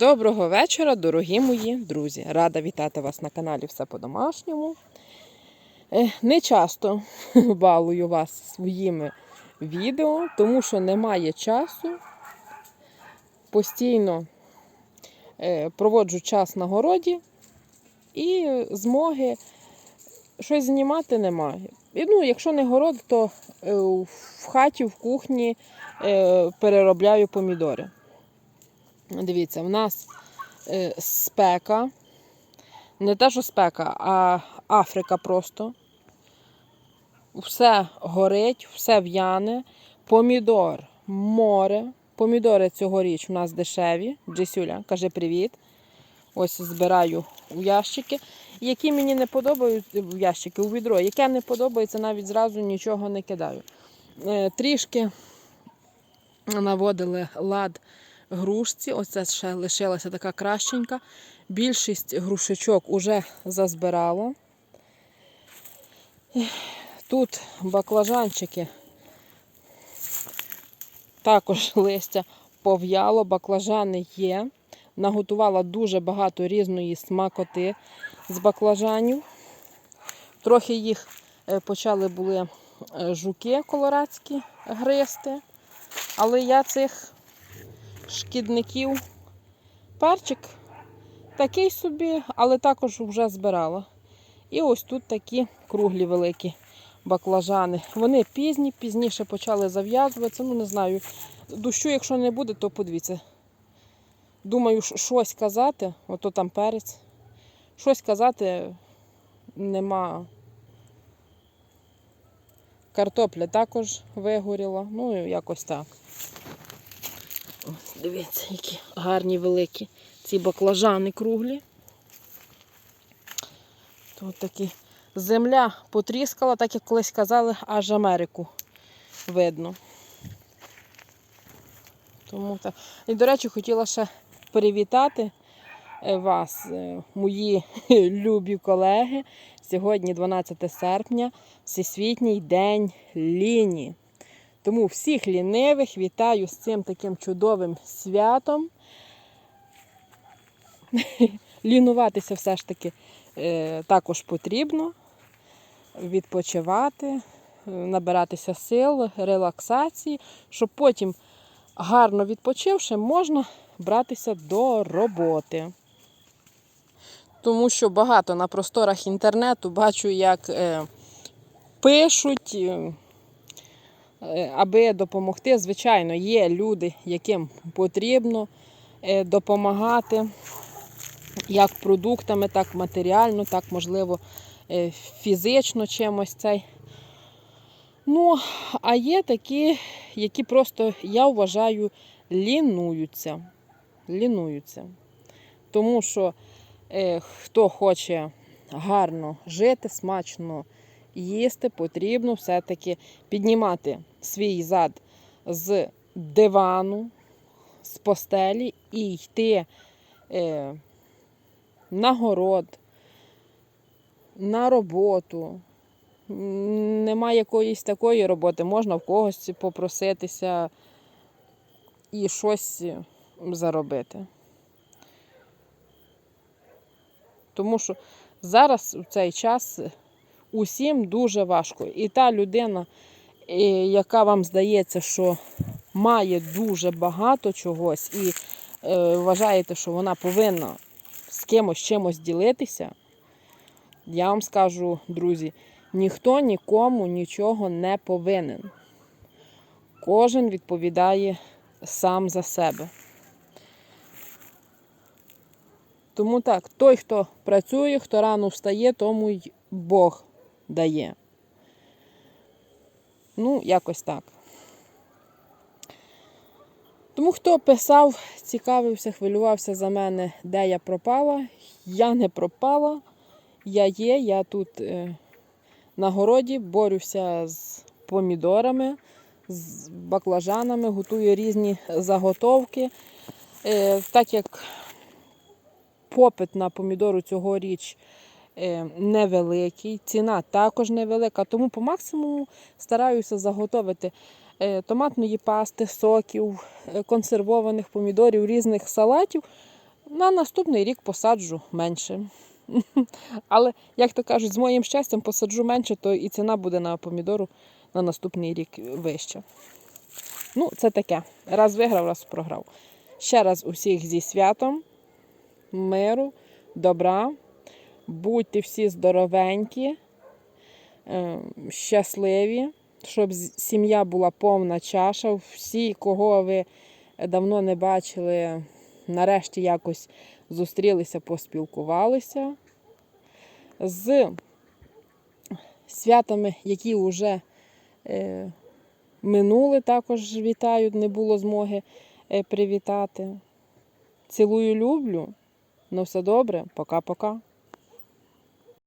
Доброго вечора, дорогі мої друзі! Рада вітати вас на каналі Все по-домашньому. Е, Не часто балую вас своїми відео, тому що немає часу. Постійно е, проводжу час на городі і змоги щось знімати немає. Ну, якщо не город, то е, в хаті, в кухні переробляю помідори. Дивіться, в нас е, спека. Не те, що спека, а Африка просто. Все горить, все в'яне. Помідор, море. Помідори цьогоріч у нас дешеві. Джесюля, каже привіт. Ось збираю у ящики. Які мені не подобаються в ящики, у відро. Яке не подобається, навіть зразу нічого не кидаю. Е, Трішки наводили лад грушці. Оце ще лишилася така кращенька. Більшість грушечок уже зазбирала. Тут баклажанчики. Також листя пов'яло, баклажани є. Наготувала дуже багато різної смакоти з баклажанів. Трохи їх е, почали були е, жуки колорадські гристи. Але я цих шкідників перчик такий собі, але також вже збирала. І ось тут такі круглі великі баклажани. Вони пізні, пізніше почали зав'язуватися. Ну, не знаю. Дощу, якщо не буде, то подивіться. Думаю, щось казати, ото там перець. Щось казати нема. Картопля також вигоріла. Ну, якось так. Дивіться, які гарні великі ці баклажани круглі. Тут такі земля потріскала, так як колись казали, аж Америку видно. Тому так. І, до речі, хотіла ще привітати е, вас, е, мої любі колеги. Сьогодні 12 серпня, Всесвітній день ліні. Тому всіх лінивих вітаю з цим таким чудовим святом. Лінуватися все ж таки е, також потрібно. Відпочивати, е, набиратися сил, релаксації, щоб потім, гарно відпочивши, можна братися до роботи. Тому що багато на просторах інтернету бачу, як е, пишуть. Е, аби допомогти. Звичайно, є люди, яким потрібно е, допомагати як продуктами, так матеріально, так, можливо, е, фізично чимось цей. Ну, а є такі, які просто, я вважаю, лінуються. Лінуються. Тому що е, хто хоче гарно жити, смачно їсти, потрібно все-таки піднімати свій зад з дивану, з постелі і йти е, на город, на роботу. Нема якоїсь такої роботи, можна в когось попроситися і щось заробити. Тому що зараз в цей час усім дуже важко. І та людина, яка вам здається, що має дуже багато чогось, і е, вважаєте, що вона повинна з кимось чимось ділитися, я вам скажу, друзі, ніхто нікому нічого не повинен. Кожен відповідає сам за себе. Тому так, той, хто працює, хто рано встає, тому й Бог дає. Ну, якось так. Тому хто писав, цікавився, хвилювався за мене, де я пропала, я не пропала. Я є, я тут е, на городі борюся з помідорами, з баклажанами, готую різні заготовки. Е, так як попит на помідору цьогоріч невеликий, ціна також невелика, тому по максимуму стараюся заготовити е, томатної пасти, соків, е, консервованих помідорів, різних салатів на наступний рік посаджу менше. Але, як то кажуть, з моїм щастям посаджу менше, то і ціна буде на помідору на наступний рік вища. Ну, це таке. Раз виграв, раз програв. Ще раз усіх зі святом, миру, добра. Будьте всі здоровенькі, е, щасливі, щоб сім'я була повна чаша. Всі, кого ви давно не бачили, нарешті якось зустрілися, поспілкувалися. З святами, які вже е, минули, також вітаю, не було змоги е, привітати. Цілую, люблю. Ну, все добре, пока-пока.